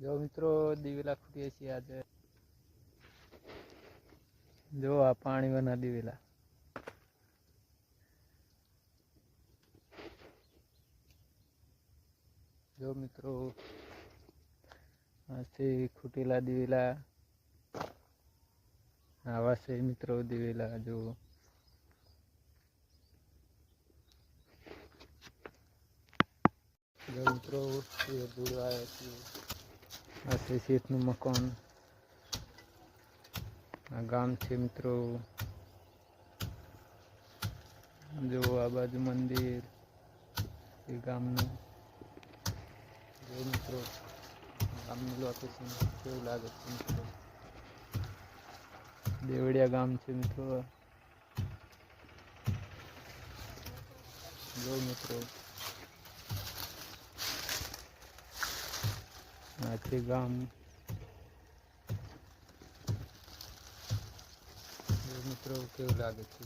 જો મિત્રો, દિવેલા ખૂટીએ છીએ આજે. જો આ પાણી વના દિવેલા. જો મિત્રો છે ખૂટેલા દિવેલા. આવા છે મિત્રો દિવેલા, જો. મિત્રો દૂર આવ્યા છીએ. આ છે મકાન. આ ગામ છે મિત્રો. જો આ બાજુ મંદિર, એ ગામનું. જો મિત્રો, ગામનું લોકેશન કેવું લાગે છે મિત્રો? દેવડિયા ગામ છે મિત્રો. જો મિત્રો છે ગામ મિત્રો કેવું લાગે છે